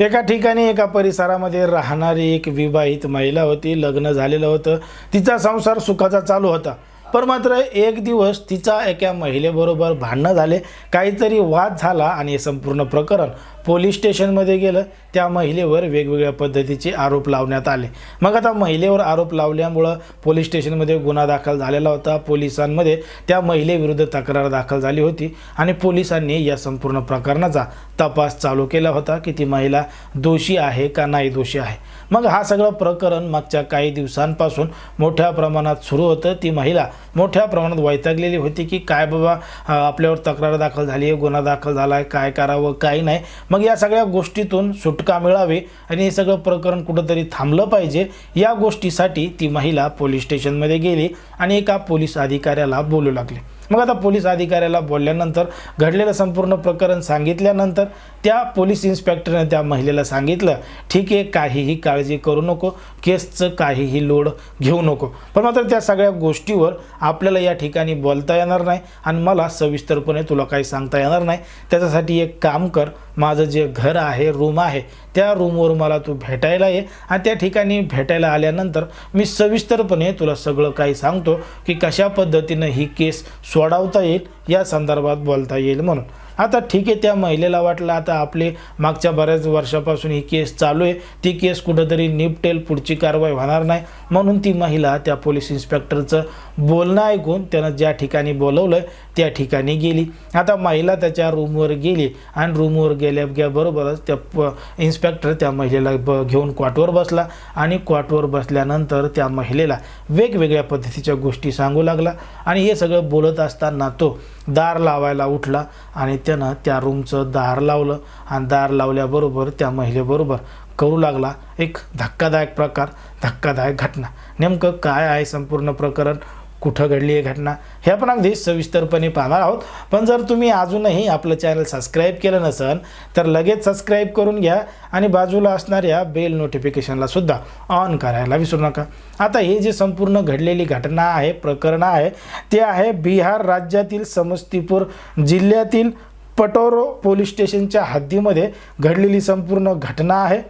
एका ठिकाणी एका परिसरामध्ये राहणारी एक विवाहित महिला होती. लग्न झालेलं होतं. तिचा संसार सुखाचा चालू होता. पण मात्र एक दिवस तिचा एका महिलेबरोबर भांडणं झाले. काहीतरी वाद झाला आणि हे संपूर्ण प्रकरण पोलीस स्टेशनमध्ये गेलं. त्या महिलेवर वेगवेगळ्या पद्धतीचे आरोप लावण्यात आले. मग आता महिलेवर आरोप लावल्यामुळं पोलीस स्टेशनमध्ये गुन्हा दाखल झालेला होता. पोलिसांमध्ये त्या महिलेविरुद्ध तक्रार दाखल झाली होती आणि पोलिसांनी या संपूर्ण प्रकरणाचा तपास चालू केला होता की ती महिला दोषी आहे का नाही दोषी आहे. मग हा सगळं प्रकरण मागच्या काही दिवसांपासून मोठ्या प्रमाणात सुरू होतं. ती महिला मोठ्या प्रमाणात वैतागलेली होती की काय बाबा आपल्यावर तक्रार दाखल झाली आहे गुन्हा दाखल झाला आहे काय करावं काय नाही. मग या सगळ्या गोष्टीतून सुटका मिळावी आणि हे सगळं प्रकरण कुठंतरी थांबलं पाहिजे या गोष्टीसाठी ती महिला पोलीस स्टेशनमध्ये गेली आणि एका पोलीस अधिकाऱ्याला बोलू लागली. मग आता पोलीस अधिकाऱ्याला बोलल्यानंतर घडलेलं संपूर्ण प्रकरण सांगितल्यानंतर त्या पोलीस इन्स्पेक्टरने त्या महिलेला सांगितलं ठीक आहे काहीही काळजी करू नको केसचं काहीही लोड घेऊ नको. पण मात्र त्या सगळ्या गोष्टीवर आपल्याला या ठिकाणी बोलता येणार नाही आणि मला सविस्तरपणे तुला काही सांगता येणार नाही. त्याच्यासाठी एक काम कर माझं जे घर आहे रूम आहे त्या रूमवर मला तू भेटायला ये आणि त्या ठिकाणी भेटायला आल्यानंतर मी सविस्तरपणे तुला सगळं काही सांगतो की कशा पद्धतीनं ही केस सोडवता येईल या संदर्भात बोलता येईल म्हणून. आता ठीक आहे त्या महिलेला वाटलं आता आपले मागच्या बऱ्याच वर्षापासून ही केस चालू आहे. ती केस कुठंतरी निपटेल पुढची कारवाई होणार नाही. म्हणून ती महिला त्या पोलीस इन्स्पेक्टरचं बोलणं ऐकून त्यानं ज्या ठिकाणी बोलवलं त्या ठिकाणी गेली. आता महिला त्याच्या रूमवर गेली आणि रूमवर गेल्या बरोबरच त्या प इन्स्पेक्टर त्या महिलेला ब घेऊन क्वाटवर बसला आणि क्वाटवर बसल्यानंतर त्या महिलेला वेगवेगळ्या पद्धतीच्या गोष्टी सांगू लागला आणि हे सगळं बोलत असताना तो दार लावायला उठला आणि त्यानं त्या रूमचं दार लावलं आणि दार लावल्याबरोबर त्या महिलेबरोबर करू लागला एक धक्कादायक प्रकार धक्कादायक घटना. नेमकं काय आहे संपूर्ण प्रकरण? कुठं घडली आहे घटना हे आपण अगदी सविस्तरपणे पाहणार आहोत. पण जर तुम्ही अजूनही आपलं चॅनल सबस्क्राईब केलं नसेल तर लगेच सबस्क्राईब करून घ्या आणि बाजूला असणाऱ्या बेल नोटिफिकेशनला सुद्धा ऑन करायला विसरू नका. आता हे जे संपूर्ण घडलेली घटना आहे प्रकरण आहे ते आहे बिहार राज्यातील समस्तीपूर जिल्ह्यातील पटोरो पोलीस स्टेशनच्या हद्दीमध्ये घडलेली संपूर्ण घटना आहे.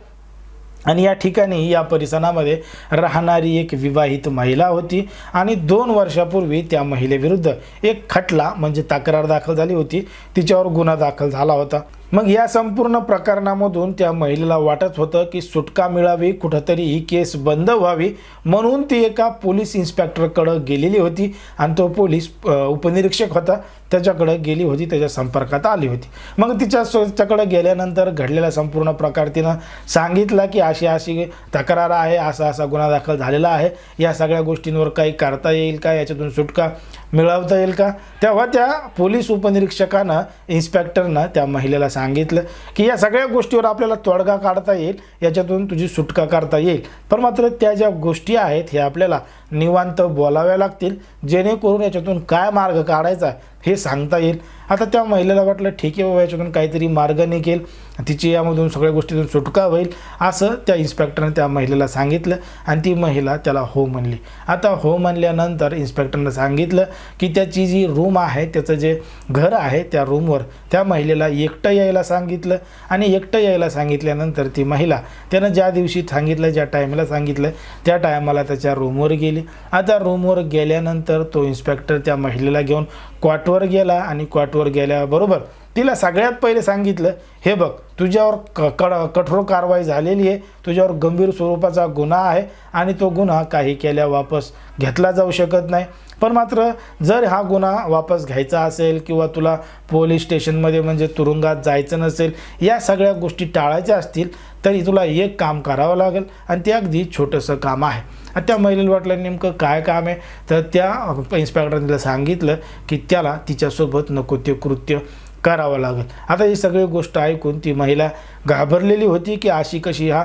आणि या ठिकाणी या परिसरामध्ये राहणारी एक विवाहित महिला होती आणि दोन वर्षापूर्वी त्या महिलेविरुद्ध एक खटला म्हणजे तक्रार दाखल झाली होती. तिच्यावर गुन्हा दाखल झाला होता. मग या संपूर्ण प्रकरणामधून त्या महिलेला वाटत होतं की सुटका मिळावी कुठंतरी ही केस बंद व्हावी म्हणून ती एका पोलीस इन्स्पेक्टरकडं गेलेली होती आणि तो पोलीस उपनिरीक्षक होता. त्याच्याकडं गेली होती त्याच्या संपर्कात आली होती. मग तिच्या त्याच्याकडं गेल्यानंतर घडलेला संपूर्ण प्रकार तिनं सांगितला की अशी अशी तक्रार आहे असा असा गुन्हा दाखल झालेला आहे. या सगळ्या गोष्टींवर काही करता येईल का? याच्यातून सुटका मिळवता येईल का? तेव्हा त्या पोलीस उपनिरीक्षकानं इन्स्पेक्टरनं त्या महिलेला सांगितलं की या सगळ्या गोष्टीवर आपल्याला तोडगा काढता येईल याच्यातून तुझी सुटका करता येईल. पण मात्र त्या ज्या गोष्टी आहेत हे आपल्याला निवांत बोलाव्या लागतील. जेणेकरून याच्यातून काय मार्ग काढायचा हे सांगता येईल. आता त्या महिलेला वाटलं ठीक आहे बाबा याच्यातून काहीतरी मार्ग निघेल. तिची यामधून सगळ्या गोष्टीतून सुटका होईल. असं त्या इन्स्पेक्टरने त्या महिलेला सांगितलं आणि ती महिला त्याला हो म्हणली. आता हो म्हणल्यानंतर इन्स्पेक्टरनं सांगितलं की त्याची जी रूम आहे त्याचं जे घर आहे त्या रूमवर त्या महिलेला एकटं यायला सांगितलं आणि एकटं यायला सांगितल्यानंतर ती महिला त्यानं ज्या दिवशी सांगितलं ज्या टायमाला सांगितलं त्या टायमाला त्याच्या रूमवर गेली. आता रूमवर गेल्यानंतर तो इन्स्पेक्टर त्या महिलेला घेऊन क्वाटवर गेला आणि क्वाटवर गेल्याबरोबर तिला सगळ्यात पहिले सांगितलं हे बघ तुझ्यावर क कड कठोर कारवाई झालेली आहे तुझ्यावर गंभीर स्वरूपाचा गुन्हा आहे आणि तो गुन्हा काही केल्या वापस घेतला जाऊ शकत नाही. पण मात्र जर हा गुन्हा वापस घ्यायचा असेल किंवा तुला पोलीस स्टेशनमध्ये म्हणजे तुरुंगात जायचं नसेल या सगळ्या गोष्टी टाळायच्या असतील तरी तुला एक काम करावं लागेल आणि ते अगदी छोटंसं काम आहे. आणि त्या महिलेला वाटलं नेमकं काय काम आहे? तर त्या इन्स्पेक्टरने तिला सांगितलं की त्याला तिच्यासोबत नको ते कृत्य करावं लागेल. आता ही सगळी गोष्ट ऐकून ती महिला घाबरलेली होती की अशी कशी हा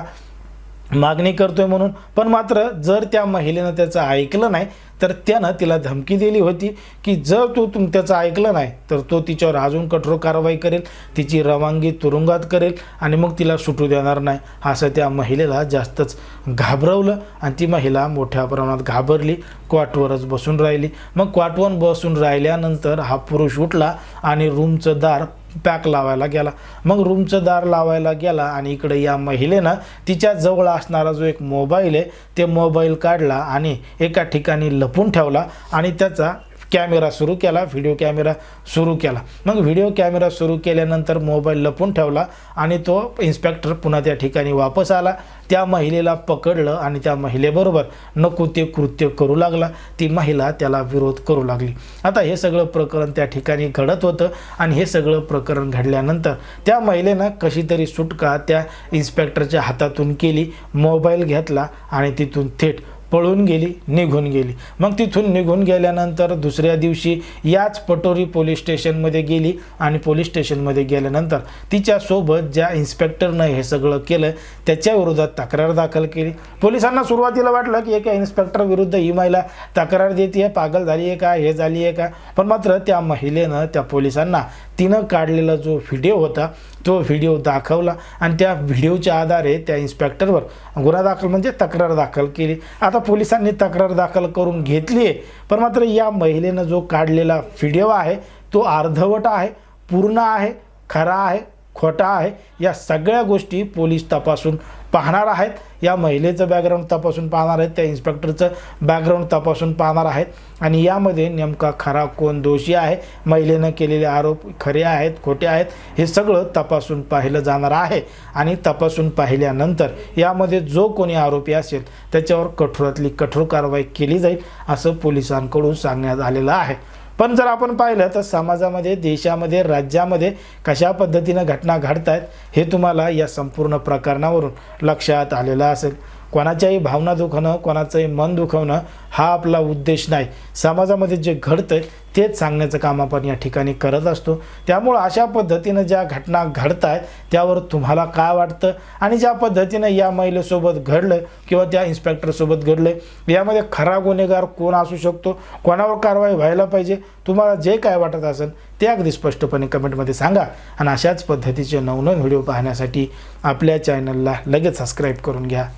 मागणी करतोय म्हणून. पण मात्र जर त्या महिलेनं त्याचं ऐकलं नाही तर त्यानं तिला धमकी दिली होती की जर तो तुम त्याचं ऐकलं नाही तर तो तिच्यावर अजून कठोर कारवाई करेल तिची रवानगी तुरुंगात करेल आणि मग तिला सुटू देणार नाही. असं त्या महिलेला जास्तच घाबरवलं आणि ती महिला मोठ्या प्रमाणात घाबरली क्वाटवरच बसून राहिली. मग क्वाटवर बसून राहिल्यानंतर हा पुरुष उठला आणि रूमचं दार पॅक लावायला गेला. मग रूमचं दार लावायला गेला आणि इकडे या महिलेनं तिच्या जवळ असणारा जो एक मोबाईल आहे ते मोबाईल काढला आणि एका ठिकाणी लपून ठेवला आणि त्याचा कॅमेरा सुरू केला व्हिडिओ कॅमेरा सुरू केला. मग व्हिडिओ कॅमेरा सुरू केल्यानंतर मोबाईल लपून ठेवला आणि तो इन्स्पेक्टर पुन्हा त्या ठिकाणी वापस आला. त्या महिलेला पकडलं आणि त्या महिलेबरोबर नको ते कृत्य करू लागला. ती महिला त्याला विरोध करू लागली. आता हे सगळं प्रकरण त्या ठिकाणी घडत होतं आणि हे सगळं प्रकरण घडल्यानंतर त्या महिलेनं कशी तरी सुटका त्या इन्स्पेक्टरच्या हातातून केली मोबाईल घेतला आणि तिथून थेट पळून गेली निघून गेली. मग तिथून निघून गेल्यानंतर दुसऱ्या दिवशी याच पटोरी पोलीस स्टेशनमध्ये गेली आणि पोलीस स्टेशनमध्ये गेल्यानंतर तिच्यासोबत ज्या इन्स्पेक्टरनं हे सगळं केलं त्याच्याविरोधात तक्रार दाखल केली. पोलिसांना सुरुवातीला वाटलं की एका इन्स्पेक्टर विरुद्ध ही महिला तक्रार देते पागल झाली आहे का हे झाली आहे का? पण मात्र त्या महिलेनं त्या पोलिसांना तिनं काढलेला जो व्हिडिओ होता तो व्हिडिओ दाखवला आणि त्या व्हिडिओच्या आधारे त्या इन्स्पेक्टरवर गुन्हा दाखल म्हणजे तक्रार दाखल केली. आता पोलिसांनी तक्रार दाखल करून घेतली आहे पण मात्र या महिलेनं जो काढलेला व्हिडिओ आहे तो अर्धवट आहे पूर्ण आहे खरा आहे खोटा आहे या सगळ्या गोष्टी पोलीस तपासून पाहणार आहेत. या महिलेचं बॅकग्राऊंड तपासून पाहणार आहेत. त्या इन्स्पेक्टरचं बॅकग्राऊंड तपासून पाहणार आहेत. आणि यामध्ये नेमका खरा कोण दोषी आहे? महिलेनं केलेले आरोप खरे आहेत खोटे आहेत हे सगळं तपासून पाहिलं जाणार आहे. आणि तपासून पाहिल्यानंतर यामध्ये जो कोणी आरोपी असेल त्याच्यावर कठोरातली कठोर कारवाई केली जाईल असं पोलिसांकडून सांगण्यात आलेलं आहे. पण जर आपण पाहिलं तर समाजामध्ये देशामध्ये राज्यामध्ये कशा पद्धतीनं घटना घडत आहेत हे तुम्हाला या संपूर्ण प्रकरणावरून लक्षात आलेलं असेल. कोणाच्याही भावना दुखवणं कोणाचंही मन दुखवणं हा आपला उद्देश नाही. समाजामध्ये जे घडतं तेच सांगण्याचं काम आपण या ठिकाणी करत असतो. त्यामुळं अशा पद्धतीनं ज्या घटना घडत आहेत त्यावर तुम्हाला काय वाटतं? आणि ज्या पद्धतीनं या महिलेसोबत घडलं किंवा त्या इन्स्पेक्टरसोबत घडलं यामध्ये खरा गुन्हेगार कोण असू शकतो? कोणावर कारवाई व्हायला पाहिजे? तुम्हाला जे काय वाटत असेल ते अगदी स्पष्टपणे कमेंटमध्ये सांगा. आणि अशाच पद्धतीचे नवनवीन व्हिडिओ पाहण्यासाठी आपल्या चॅनलला लगेच सबस्क्राईब करून घ्या.